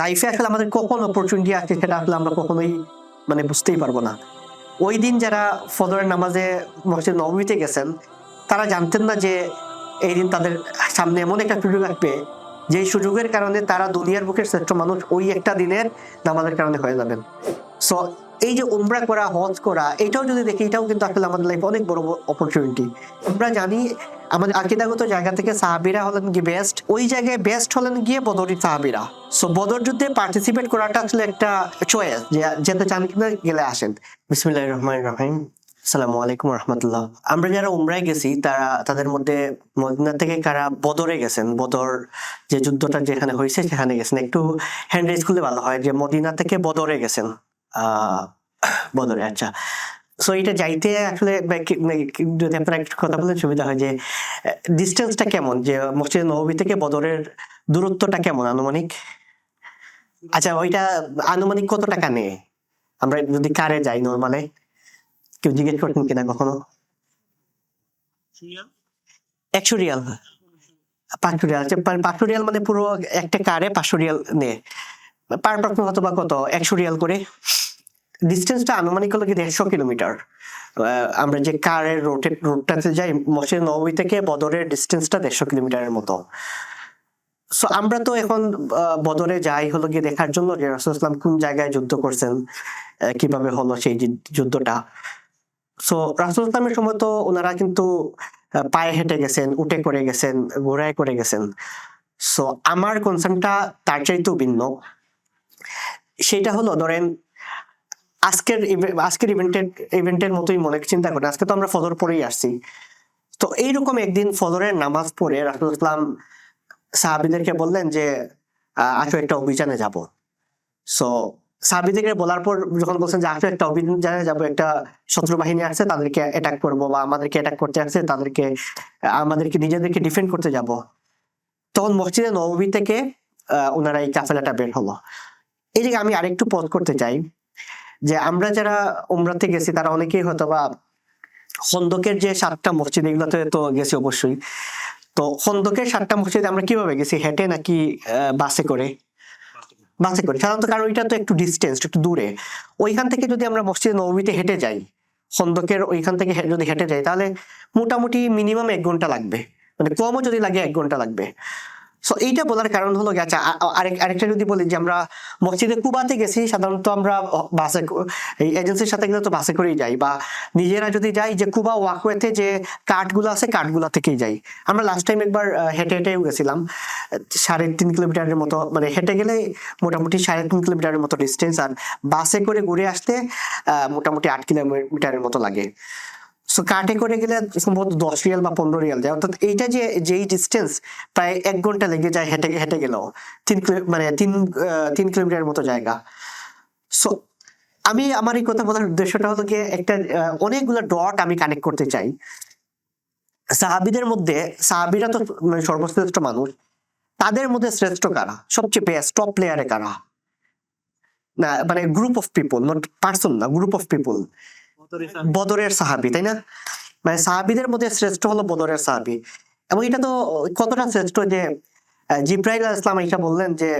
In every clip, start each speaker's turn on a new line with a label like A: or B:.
A: লাইফে আসলে আমাদের কখন অপরচুনিটি আসছে সেটা আসলে আমরা কখনোই মানে বুঝতেই পারব না। ওই দিন যারা ফজরের নামাজে মসজিদ নবমীতে গেছেন, তারা জানতেন না যে এই দিন তাদের সামনে এমন একটা সুযোগ আসবে যে সুযোগের কারণে তারা দুনিয়ার বুকের শ্রেষ্ঠ মানুষ ওই একটা দিনের নামাজের কারণে হয়ে যাবেন। সো এই যে উমরা করা, হজ করা, এটাও যদি দেখি, এটাও কিন্তু আসলে আমাদের লাইফে অনেক বড় অপরচুনিটি আমরা জানি, আমাদের আকিদাগত জায়গা থেকে সাহাবিরা হলেন গিয়ে বেস্ট ওই জায়গায় বেস্ট হলেন গিয়ে বদরি সাহাবিরা। সো বদর যুদ্ধে পার্টিসিপেট করাটা আসলে একটা চয়েস যে যেতে চান কিনা গেলে আসেন। বিসমিল্লাহ রহমান রহিম। আসসালামু আলাইকুম রহমতুল্লাহ। আমরা যারা উমরায় গেছি, তারা, তাদের মধ্যে মদিনা থেকে কারা বদরে গেছেন, বদর যে যুদ্ধটা যেখানে হয়েছে সেখানে গেছেন। একটু হ্যান্ড রেজ করলে ভালো হয় যে মদিনা থেকে বদরে গেছেন। বদরে আচ্ছা। সো এটা যাইতে আসলে মানে যদি আপনারা একটু কথা বলে সুবিধা হয় যে ডিস্টেন্সটা কেমন? যে মসজিদ নবী থেকে বদরের দূরত্বটা কেমন আনুমানিক? আচ্ছা ওইটা আনুমানিক কত টাকা নেয়? আমরা যদি কারে যাই নর্মালে কেউ জিজ্ঞেস করতেন কিনা কখনো? একশো রিয়াল? পাঁচশো রিয়াল। আচ্ছা, পাঁচশো রিয়াল মানে পুরো একটা কারে পাঁচশো রিয়াল নেয়। পার পার্সন হয়তো বা কত? একশো রিয়াল করে। ডিস্টেন্সটা আনুমানিক হলো কি দেড়শো কিলোমিটার। আমরা যে কারের রোডে রোডটাতে যাই, মসজিদ নবী থেকে বদরের ডিস্টেন্সটা দেড়শো কিলোমিটারের মতো। সো আমরা তো এখন বদরে যাই হলো গিয়ে দেখার জন্য যে রাসুলাম কোন জায়গায় যুদ্ধ করছেন কীভাবে হলো সেই যুদ্ধটা। সো রাসুল ইসলামের সময় তো ওনারা কিন্তু পায়ে হেঁটে গেছেন, উঠে করে গেছেন, ঘোড়ায় করে গেছেন। সো আমার কনসার্নটা তার চাইতেও ভিন্ন। সেটা হলো, ধরেন আজকের আজকের ইভেন্টের ইভেন্টের মতোই মনে চিন্তা করেন আজকে তো আমরা ফজর পরেই আসছি। তো এইরকম একদিন ফজরের নামাজ পড়ে রাসুল ইসলাম সাহাবিদেরকে বললেন যে আসো একটা অভিযানে যাব। সো সাহাবিদেরকে বলার পর যখন বলছেন যে, আসো একটা অভিযানে যাব, একটা শত্রু বাহিনী আসছে, তাদেরকে অ্যাটাক করব বা আমাদেরকে অ্যাটাক করতে আসছে, তাদেরকে, আমাদেরকে নিজেদেরকে ডিফেন্ড করতে যাব। তখন মসজিদে নবী থেকে ওনারা এই কাফেলাটা বের হলো। এই আমি আরেকটু পদ করতে চাই। যে আমরা যারা উমরাতে গেছি, তারা অনেকেই হয়তো বা খন্দকের যে সাতটা মসজিদ, এগুলোতে তো গেছি অবশ্যই। তো খন্দকের সাতটা মসজিদে আমরা কীভাবে গেছি? হেঁটে নাকি বাসে করে? বাসে করে। সাধারণত কারণ ওইটা তো একটু ডিস্টেন্স একটু দূরে। ওইখান থেকে যদি আমরা মসজিদ নবীতে হেঁটে যাই, খন্দকের ওইখান থেকে যদি হেঁটে যাই, তাহলে মোটামুটি মিনিমাম এক ঘণ্টা লাগবে। মানে কমও যদি লাগে, এক ঘণ্টা লাগবে। সো এইটা বলার কারণ হলো কি, আচ্ছা আরেক আরেকটা যদি বলি যে আমরা মসজিদে কুবাতে গেছি সাধারণত আমরা বাসে এই এজেন্সির সাথে গেলে তো বাসে করেই যাই বা নিজেরা যদি যাই যে কুবা ওয়াকওয়েতে যে কাঠগুলো আছে কাঠগুলা থেকেই যাই। আমরা লাস্ট টাইম একবার হেঁটে হেঁটেও গেছিলাম। সাড়ে তিন কিলোমিটারের মতো মানে হেঁটে গেলে মোটামুটি সাড়ে তিন কিলোমিটারের মতো ডিস্টেন্স আর বাসে করে ঘুরে আসতে মোটামুটি আট কিলোমিটারের মতো লাগে। সো কাটে করে গেলে সম্ভবত দশ রিয়াল বা পনেরো রিয়াল যায়। অর্থাৎ এইটা যে, যেই ডিস্টেন্স প্রায় এক ঘণ্টা লেগে যায় হেঁটে হেঁটে গেলেও। তিন মানে তিন তিন কিলোমিটারের মতো জায়গা। সো আমি, আমার এই কথা বলার উদ্দেশ্যটা হলো গিয়ে একটা অনেকগুলো ডট আমি কানেক্ট করতে চাই। সাহাবিদের মধ্যে, সাহাবিরা তো মানে সর্বশ্রেষ্ঠ মানুষ। তাদের মধ্যে শ্রেষ্ঠ কারা? সবচেয়ে বেস্ট টপ প্লেয়ারে কারা? না মানে group of people not person না গ্রুপ অফ পিপল বদরের সাহাবি। তাই না? মানে সাহাবিদের মধ্যে শ্রেষ্ঠ হলো বদরের সাহাবি। এবং এটা তো কতটা শ্রেষ্ঠ যে জিব্রাইল ইসলাম এটা বললেন যে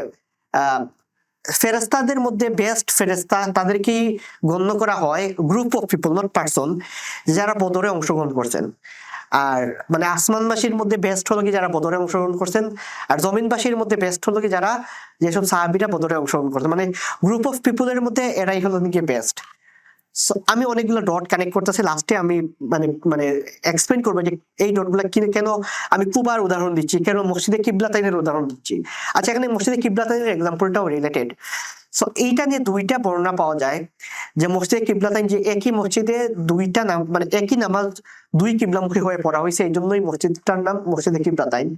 A: ফেরেস্তাদের মধ্যে বেস্ট ফেরেস্তা তাদেরকেই গণ্য করা হয় group of people not person যারা বদরে অংশগ্রহণ করছেন। আর মানে আসমানবাসীর মধ্যে বেস্ট হলো কি যারা বদরে অংশগ্রহণ করছেন? আর জমিনবাসীর মধ্যে বেস্ট হলো কি যারা যেসব সাহাবিরা বদরে অংশগ্রহণ করছেন? মানে গ্রুপ অফ পিপলের মধ্যে এরাই হলো নাকি বেস্ট আমি অনেকগুলো ডট কানেক্ট করতেছি। লাস্টে আমি মানে মানে এক্সপ্লেন করব যে এই ডটগুলো কিনে কেন আমি কুবার উদাহরণ দিচ্ছি? কেন মসজিদে কিবলাতাইনের উদাহরণ দিচ্ছি? আচ্ছা এখানে মসজিদে কিবলাতাইনের এক্সাম্পলটাও রিলেটেড সো এইটা নিয়ে দুইটা বর্ণনা পাওয়া যায়। যে মসজিদে কিবলাতাইন যে একই মসজিদে দুইটা নাম মানে একই নামাজ দুই কিবলামুখী হয়ে পড়া হয়েছে। এই জন্যই মসজিদটার নাম মসজিদে কিবলাতাইন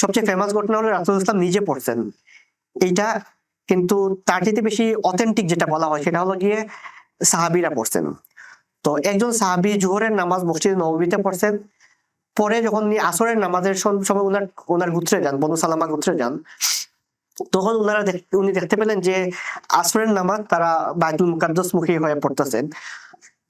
A: সবচেয়ে ফেমাস ঘটনা হলো রাসুল ইসলাম নিজে পড়ছেন। এইটা কিন্তু তার চাইতে বেশি অথেন্টিক যেটা বলা হয় সেটা হলো গিয়ে সাহাবিরা পড়ছেন। তো একজন সাহাবি জোহরের নামাজ মসজিদ নবীতে পড়ছেন, পরে যখন আসরের নামাজের সম- সময় ওনার ওনার গুত্রে যান, বনু সালামা গুত্রে যান, তখন ওনারা উনি দেখতে পেলেন যে আসরের নামাজ তারা বাইতুল মুকাদ্দাস মুখী হয়ে পড়তেছেন।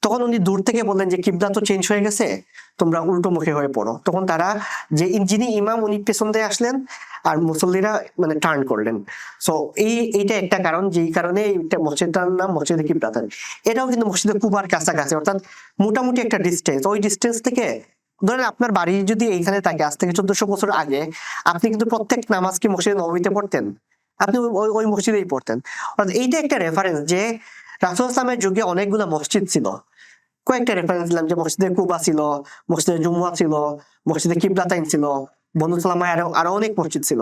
A: তখন উনি দূর থেকে বললেন যে কিবলা তো চেঞ্জ হয়ে গেছে, তোমরা উল্টো মুখে হয়ে পড়ো। তখন তারা যে যিনি ইমাম, উনি পেছন দিয়ে আসলেন আর মুসল্লিরা মানে টার্ন করলেন। সো এই, এইটা একটা কারণ, যেই কারণে মসজিদটার নাম মসজিদে কিবলাতান এটাও কিন্তু মসজিদে কুবার কাছাকাছি, অর্থাৎ মোটামুটি একটা ডিস্টেন্স ওই ডিস্টেন্স থেকে ধরেন আপনার বাড়ি যদি এইখানে থাকে, আজ থেকে চোদ্দশো বছর আগে, আপনি কিন্তু প্রত্যেক নামাজ কি মসজিদে নবমীতে পড়তেন? আপনি ওই- ওই ওই মসজিদেই পড়তেন। অর্থাৎ এইটা একটা রেফারেন্স যে রাসুল ইসলামের যুগে অনেকগুলো মসজিদ ছিল। কয়েকটা রেফারেন্স দিলাম যে মসজিদে কুবা ছিল মসজিদে জুমুয়া ছিল মসজিদে কিবলাতাইন ছিল বনু সালামা আরও আরও অনেক মসজিদ ছিল।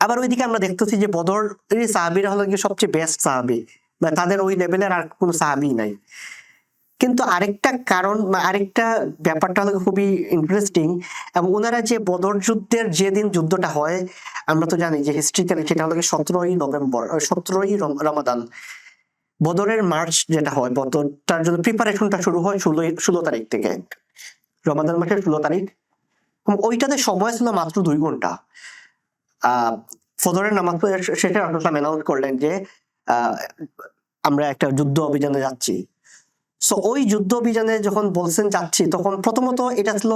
A: আবার ওইদিকে আমরা দেখতেছি যে বদর সাহাবিরা হলো সবচেয়ে বেস্ট সাহাবি মানে তাদের ওই লেভেলের আর কোনো সাহাবি নাই। কিন্তু আরেকটা কারণ বা আরেকটা ব্যাপারটা হলো খুবই ইন্টারেস্টিং এবং ওনারা যে বদর যুদ্ধের যেদিন যুদ্ধটা হয়, আমরা তো জানি যে হিস্ট্রিক্যালি সেটা হলো সতেরোই নভেম্বর, সতেরোই রমাদান। বদরের মার্চ যেটা হয়, বদরটার জন্য প্রিপারেশনটা শুরু হয় ষোলোই, ষোলো তারিখ থেকে। রমাদান মাসের ষোলো তারিখ। ওইটাতে সময় ছিল মাত্র দুই ঘণ্টা। আহ, ফজরের নামাজ শেষে সেটা অ্যানাউন্স করলেন যে আমরা একটা যুদ্ধ অভিযানে যাচ্ছি। সো ওই যুদ্ধ অভিযানে যখন বলছেন যাচ্ছি, তখন প্রথমত এটা ছিল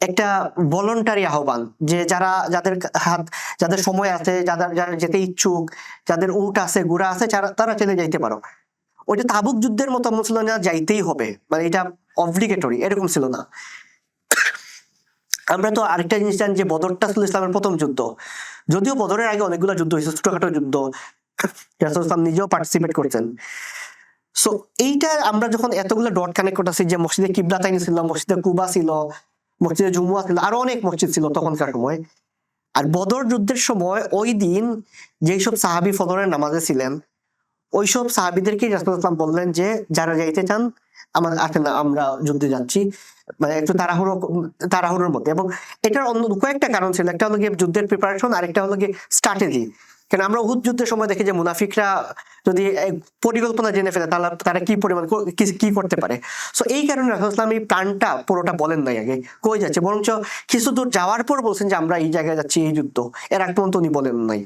A: একটা ভলেন্টারি আহ্বান যে যারা যাদের হাত, যাদের সময় আছে, যাদের, যারা যেতে ইচ্ছুক, যাদের উট আছে, গুড়া আছে তারা চলে যাইতে পারো। ওইটা তাবুক যুদ্ধের মতো মুসলমানরা যাইতেই হবে মানে এটা অব্লিগেটরি এরকম ছিল না। আমরা তো আরেকটা জিনিস জানি যে বদরটা ছিল ইসলামের প্রথম যুদ্ধ। যদিও বদরের আগে অনেকগুলো যুদ্ধ হয়েছে, ছোটখাটো যুদ্ধ ইসলাম নিজেও পার্টিসিপেট করেছেন। সো এইটা আমরা যখন এতগুলো ডট কানেক্ট করতেছি যে মসজিদে কিবলাতাইন ছিল, মসজিদে কুবা ছিল মসজিদে জুমুয়া ছিল, আরও অনেক মসজিদ ছিল তখনকার সময়। আর বদর যুদ্ধের সময় ওই দিন যেই সব সাহাবি ফদরের নামাজে ছিলেন, ওইসব সাহাবিদেরকে রাসূল বললেন যে, যারা যাইতে চান, আমার আসেন আমরা যুদ্ধে যাচ্ছি। মানে একটু তাড়াহুড়ো, তাড়াহুড়োর মধ্যে। এবং এটার অন্য কয়েকটা কারণ ছিল, একটা হলো গিয়ে যুদ্ধের প্রিপারেশন আরেকটা হলো গিয়ে স্ট্র্যাটেজি কেন আমরা উহুদ যুদ্ধের সময় দেখি যে মুনাফিকরা যদি পরিকল্পনা জেনে ফেলে, তাহলে তারা কি পরিমাণ কি- করতে পারে? সো এই কারণে রাসূল ইসলাম এই প্ল্যানটা পুরোটা বলেন নাই আগে, কই যাচ্ছে? বরঞ্চ কিছু দূর যাওয়ার পর বলছেন যে আমরা এই জায়গায় যাচ্ছি, এই যুদ্ধ। এর আগ পর্যন্ত উনি বলেন নাই।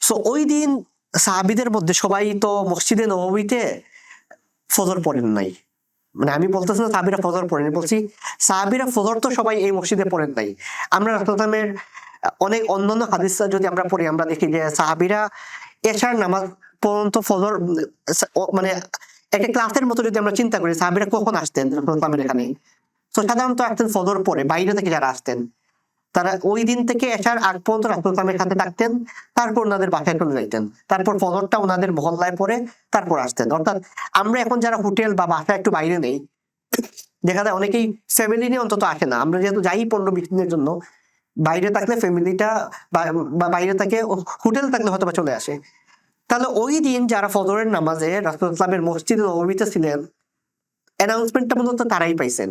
A: সো ওই দিন সাহাবিদের মধ্যে সবাই তো মসজিদে নবমীতে ফজর পড়েন নাই। মানে আমি বলতেছি না সাহাবিরা ফজর পড়েন বলছি সাহাবিরা ফজর তো সবাই এই মসজিদে পড়েন নাই। আমরা রাসূলের অনেক অন্যান্য হাদিস যদি আমরা পড়ি, আমরা দেখি যে সাহাবিরা এশার নামাজ পর্যন্ত ফজর মানে একটা ক্লাসের মতো যদি আমরা চিন্তা করি, সাহাবিরা কখন আসতেন? রাসূলের এখানে। তো সাধারণত আসতেন ফজর পরে, বাইরে থেকে যারা আসতেন, তারা ওই দিন থেকে এসার আগ পর্যন্ত রাসুল ইসলামের সাথে থাকতেন, তারপর ওনাদের বাসায় চলে যাইতেন। তারপর ফজরটা ওনাদের মহল্লায় পরে তারপর আসতেন। অর্থাৎ আমরা এখন যারা হোটেল বা বাসা একটু বাইরে নেই, দেখা যায় অনেকেই ফ্যামিলি নিয়ে অন্তত আসে না। আমরা যেহেতু যাই পনেরো বিশ দিনের জন্য বাইরে থাকলে ফ্যামিলিটা বা বাইরে থাকে হোটেল থাকলে হয়তো চলে আসে। তাহলে ওই দিন যারা ফজরের নামাজে রাসুল ইসলামের মসজিদে নবমীতে ছিলেন অ্যানাউন্সমেন্টটা মূলত তারাই পাইছেন।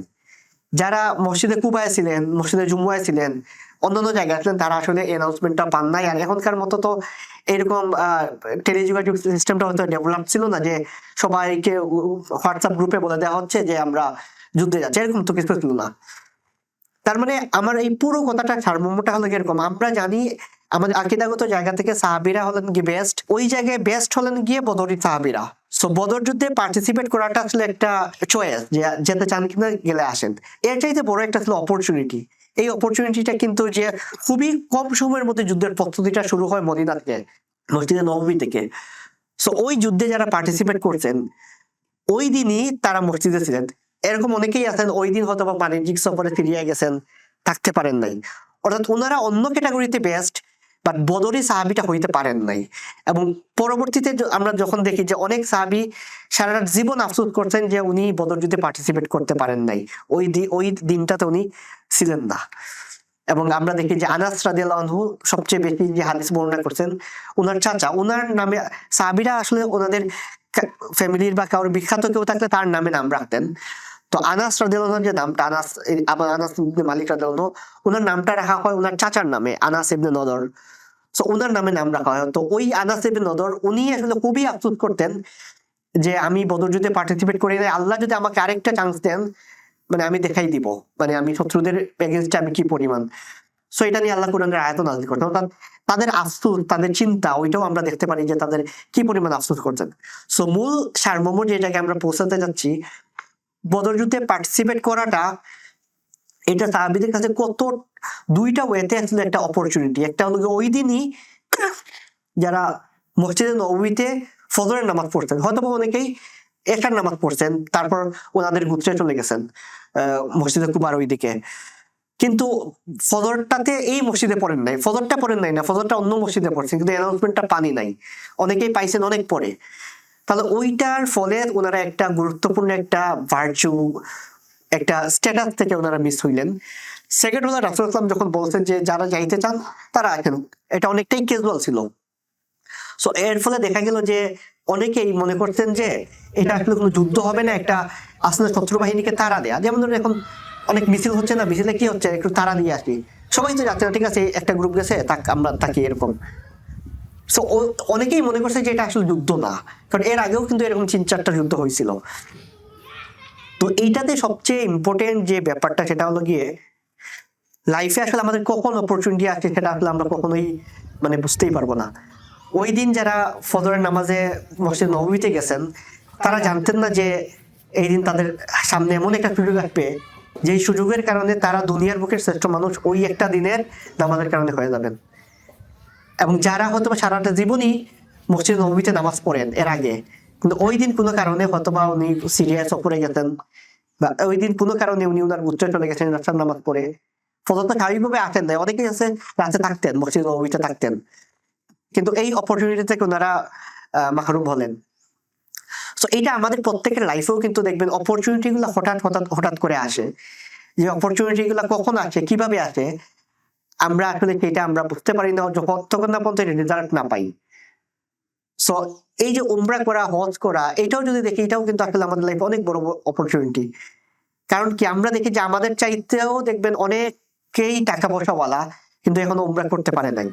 A: যারা মসজিদে কুবায় ছিলেন, মসজিদে জুমুয়ায় ছিলেন, অন্যান্য জায়গায় ছিলেন, তারা আসলে অ্যানাউন্সমেন্টটা পান নাই। আর এখনকার মতো তো এরকম টেলিযোগাযোগ সিস্টেমটা হয়তো ডেভেলপ ছিল না যে সবাইকে হোয়াটসঅ্যাপ গ্রুপে বলে দেওয়া হচ্ছে যে আমরা যুদ্ধে যাচ্ছি, এরকম তো কিছু ছিল না। তার মানে আমার এই পুরো কথাটা সারমর্মটা হলো এরকম আমরা জানি আমাদের আকিদাগত জায়গা থেকে সাহাবিরা হলেন কি বেস্ট ওই জায়গায় বেস্ট হলেন গিয়ে বদরি সাহাবিরা। সো বদর যুদ্ধে পার্টিসিপেট করাটা আসলে একটা চয়েস যে যেতে চান কিনা গেলে আসেন। এর চাইতে বড় একটা আসলে অপরচুনিটি এই অপরচুনিটিটা কিন্তু যে খুবই কম সময়ের মধ্যে যুদ্ধের প্রস্তুতিটা শুরু হয় মদিনা থেকে, মসজিদে নবমী থেকে। সো ওই যুদ্ধে যারা পার্টিসিপেট করছেন, ওই দিনই তারা মসজিদে ছিলেন। এরকম অনেকেই আছেন, ওই দিন হয়তো বা বাণিজ্যিক সফরে ফিরিয়ে গেছেন, থাকতে পারেন নাই। অর্থাৎ ওনারা অন্য ক্যাটাগরিতে বেস্ট বাট বদরি সাহাবিটা হইতে পারেন নাই। এবং পরবর্তীতে আমরা যখন দেখি যে অনেক সাহাবি সারা জীবন আফসোস করছেন যে উনি বদর যুদ্ধে পার্টিসিপেট করতে পারেন নাই। ওই ওই দিনটাতে উনি ছিলেন না। এবং আমরা দেখি যে আনাস রাদিয়াল্লাহু সবচেয়ে বেশি যে হাদিস বর্ণনা করছেন ওনার চাচা ওনার নামে সাহাবিরা আসলে ওনাদের ফ্যামিলির বা কারোর বিখ্যাত কেউ থাকলে তার নামে নাম রাখতেন। তো আনাস রাদিয়াল্লাহু যে নামটা আনাস আবার আনাস ইবনে মালিক রাদিয়াল্লাহু ওনার নামটা রাখা হয় ওনার চাচার নামে, আনাস ইবনে নদর। সো ওনার নামে নাম রাখা হয়। তো ওই আনাস ইবনে নদর, উনি আসলে খুবই আফসোস করতেন যে আমি বদর যুদ্ধে পার্টিসিপেট করি নাই, আল্লাহ যদি আমাকে আরেকটা চান্স দেন মানে আমি দেখাই দিব মানে আমি শত্রুদের এগেনস্টে আমি কি পরিমাণ। সো এটা নিয়ে আল্লাহ কোরআনের আয়াত নাজিল করতেন। অর্থাৎ তাদের আফসুস তাদের চিন্তা, ওইটাও আমরা দেখতে পারি যে তাদের কি পরিমাণ আফসুস করছেন। সো মূল সারমর্ম যে জায়গায় আমরা পৌঁছাতে যাচ্ছি বদর যুদ্ধে পার্টিসিপেট করাটা, এটা সাহাবিদের কাছে কত, দুইটা ওয়েতে আসলে একটা অপরচুনিটি একটা হলো ওই দিনই যারা মসজিদে নবীতে ফজরের নামাজ পড়ছেন হয়তো অনেকেই একার নামাজ পড়ছেন, তারপর ওনাদের গুত্রে চলে গেছেন মসজিদে কুবার ওইদিকে। কিন্তু ফজরটাতে এই মসজিদে পড়েন নাই, ফজরটা পড়েন নাই না, ফজরটা অন্য মসজিদে পড়ছেন কিন্তু অ্যানাউন্সমেন্টটা পানি নাই। অনেকেই পাইছেন, অনেক পরে তাহলে ওইটার ফলে ওনারা একটা গুরুত্বপূর্ণ একটা ভার্চু, একটা স্ট্যাটাস থেকে ওনারা মিস হইলেন। সেকেন্ড হলো রাসুল ইসলাম যখন বলছেন যে, যারা যাইতে চান, তারা আসেন। এটা অনেকটাই ক্যাজুয়াল ছিল। সো এর ফলে দেখা গেল যে, অনেকেই মনে করতেন যে, এটা আসলে কোনো যুদ্ধ হবে না, একটা আসলে শত্রু বাহিনীকে তারা দেয়া। যেমন ধরুন এখন অনেক মিছিল হচ্ছে না, মিছিলে কি হচ্ছে? একটু তারা দিয়ে আসি। সবাই তো যাচ্ছে ঠিক আছে, একটা গ্রুপ গেছে তাক আমরা তাকি এরকম। সো অনেকেই মনে করছে যে এটা আসলে যুদ্ধ না, কারণ এর আগেও কিন্তু এরকম তিন চারটা যুদ্ধ হয়েছিল। তো এইটাতে সবচেয়ে ইম্পর্টেন্ট যে ব্যাপারটা, সেটা হলো গিয়ে লাইফে আসলে আমাদের কখন অপরচুনিটি আছে সেটা আসলে আমরা কখনোই মানে বুঝতেই পারব না। ওই দিন যারা ফজরের নামাজে মসজিদ নবমীতে গেছেন, তারা জানতেন না যে এই দিন তাদের সামনে এমন একটা সুযোগ আসবে যেই সুযোগের কারণে তারা দুনিয়ার বুকের শ্রেষ্ঠ মানুষ ওই একটা দিনের নামাজের কারণে হয়ে যাবেন। এবং যারা হয়তো সারাটা জীবনই মসজিদ নবমীতে নামাজ পড়েন এর আগে, কিন্তু ওই দিন কোনো কারণে হয়তো বা উনি সিরিয়া সফরে গেছেন বা ওই দিন কোনো কারণে উনি উনার উচ্চে চলে গেছেন রাস্তার নামাজ পড়ে। ফজর তো স্বাভাবিকভাবে আসেন না অনেকেই আছে রাতে থাকতেন, মসজিদ নবমীতে থাকতেন। কিন্তু এই অপরচুনিটি থেকে ওনারা মাহরুম হলেন। তো এটা আমাদের প্রত্যেকের লাইফেও কিন্তু দেখবেন অপরচুনিটি গুলো হঠাৎ হঠাৎ হঠাৎ করে আসে। যে অপরচুনিটি গুলো কখন আসে, কীভাবে আসে, আমরা আসলে সেটা আমরা বুঝতে পারি না, যখন তখন না পর্যন্ত রেজাল্ট না পাই। সো এই যে উমরা করা, হজ করা, এটাও যদি দেখি, এটাও কিন্তু আসলে আমাদের লাইফে অনেক বড় অপরচুনিটি কারণ কি, আমরা দেখি যে আমাদের চাইতেও দেখবেন অনেকেই টাকা পয়সাওয়ালা কিন্তু এখন উমরা করতে পারে নাই।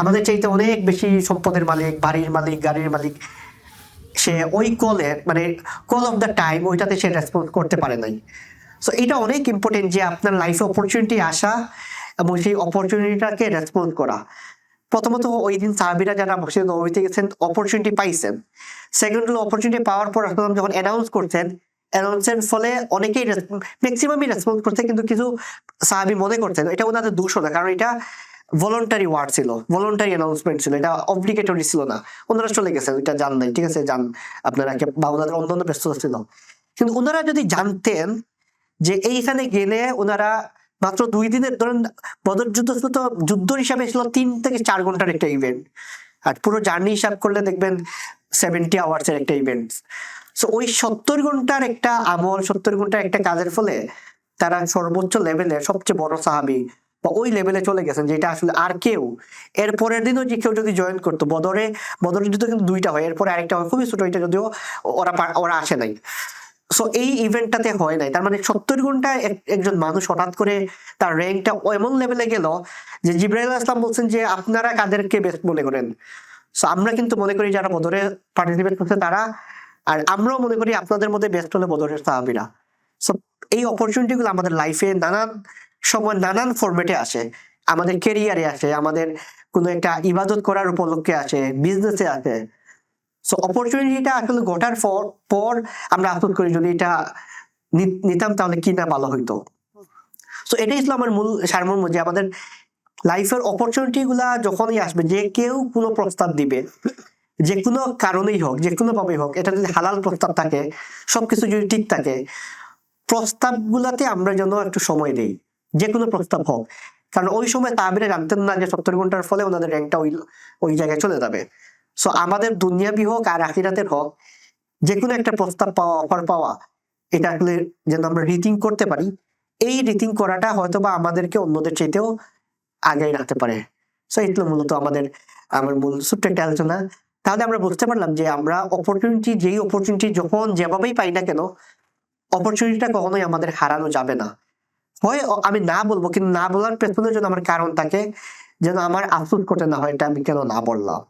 A: আমাদের চাইতে অনেক বেশি সম্পদের মালিক, বাড়ির মালিক, গাড়ির মালিক সে ওই কলে মানে কল অফ দ্য টাইম ওইটাতে সে রেসপন্স করতে পারে নাই। সো এটা অনেক ইম্পর্টেন্ট যে আপনার লাইফে অপরচুনিটি আসা এবং সেই অপরচুনিটিটাকে রেসপন্স করা। প্রথমত ওই দিন সাহাবিরা যারা মসজিদ নবীতে গেছেন অপরচুনিটি পাইছেন। সেকেন্ড হলো অপরচুনিটি পাওয়ার পর রাসূল যখন অ্যানাউন্স করছেন অ্যানাউন্সের ফলে অনেকেই ম্যাক্সিমামই রেসপন্স করছে কিন্তু কিছু সাহাবি মনে করছেন এটা ওনাদের দোষ না কারণ এটা ভলেন্টারি ওয়ার্ড ছিল ভলেন্টারি অ্যানাউন্সমেন্ট ছিল, এটা অব্লিগেটরি ছিল না। ওনারা চলে গেছেন এটা জান নাই, ঠিক আছে, জান। আপনারা কে- বা ওনাদের অন্যান্য ব্যস্ততা ছিল। কিন্তু ওনারা যদি জানতেন যে এইখানে গেলে ওনারা মাত্র দুই দিনের, ধরেন বদর যুদ্ধ ছিল তো যুদ্ধ হিসাবে ছিল তিন থেকে চার ঘণ্টার একটা ইভেন্ট আর পুরো জার্নি হিসাব করলে দেখবেন সেভেন্টি আওয়ার্স এর একটা ইভেন্ট সো ওই সত্তর ঘণ্টার একটা আমল, সত্তর ঘণ্টার একটা কাজের ফলে তারা সর্বোচ্চ লেভেলে সবচেয়ে বড় সাহাবি বা ওই লেভেলে চলে গেছেন যেটা আসলে আর কেউ। এর পরের দিনও যে কেউ যদি জয়েন করতো, বদরে, বদরের যুদ্ধ কিন্তু দুইটা হয়। এরপরে আরেকটা হয়, খুবই ছোট এটা যদিও ওরা ওরা আসে নাই। সো এই ইভেন্টটাতে হয় নাই। তার মানে সত্তর ঘণ্টা একজন মানুষ হঠাৎ করে তার র্যাঙ্কটা এমন লেভেলে গেল যে জিব্রাইল আসলাম বলছেন যে, আপনারা কাদেরকে বেস্ট মনে করেন? সো আমরা কিন্তু মনে করি যারা বদরে পার্টিসিপেট করছে তারা, আর আমরাও মনে করি আপনাদের মধ্যে বেস্ট হলে বদরের সাহাবিরা। সো এই অপরচুনিটি গুলো আমাদের লাইফে নানান সময় নানান ফরম্যাটে আসে। আমাদের কেরিয়ারে আসে, আমাদের কোনো একটা ইবাদত করার উপলক্ষে আসে বিজনেসে আসে। সো অপরচুনিটিটা আসলে ঘটার পর পর আমরা আফসোস করি যদি এটা নিতাম তাহলে কি না ভালো হইতো। সো এটাই ছিল আমার মূল সারমর্ম যে আমাদের লাইফের অপরচুনিটি গুলা যখনই আসবে, যে কেউ কোনো প্রস্তাব দিবে, যে কোনো কারণেই হোক, যে কোনো ভাবেই হোক, এটা যদি হালাল প্রস্তাব থাকে, সবকিছু যদি ঠিক থাকে প্রস্তাব গুলাতে আমরা যেন একটু সময় দেই। যে কোনো প্রস্তাব হোক। কারণ ওই সময় তাবিরা জানতেন না যে সত্তর ঘণ্টার ফলে ওনাদের র্যাঙ্কটা ওই ওই জায়গায় চলে যাবে। সো আমাদের দুনিয়াবি হোক আর আখিরাতের হোক যে কোনো একটা প্রস্তাব পাওয়া অফার পাওয়া, এটা আসলে যেন আমরা রিথিং করতে পারি, এই রিথিং করাটা হয়তো বা আমাদেরকে অন্যদের চাইতেও আগে রাখতে পারে। সো এগুলো মূলত আমাদের, আমার মূল ছোট্ট একটা আলোচনা। তাহলে আমরা বুঝতে পারলাম যে আমরা অপরচুনিটি যেই অপরচুনিটি যখন যেভাবেই পাই না কেন অপরচুনিটিটা কখনোই আমাদের হারানো যাবে না। হয় আমি না বলব, কিন্তু না বলার পেছনে যেন আমার কারণ থাকে যেন আমার আফসোস করতে না হয়, এটা আমি কেন না বললাম।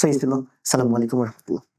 A: সেই ছিল। সালাম আলাইকুম রহমতুল্লাহ।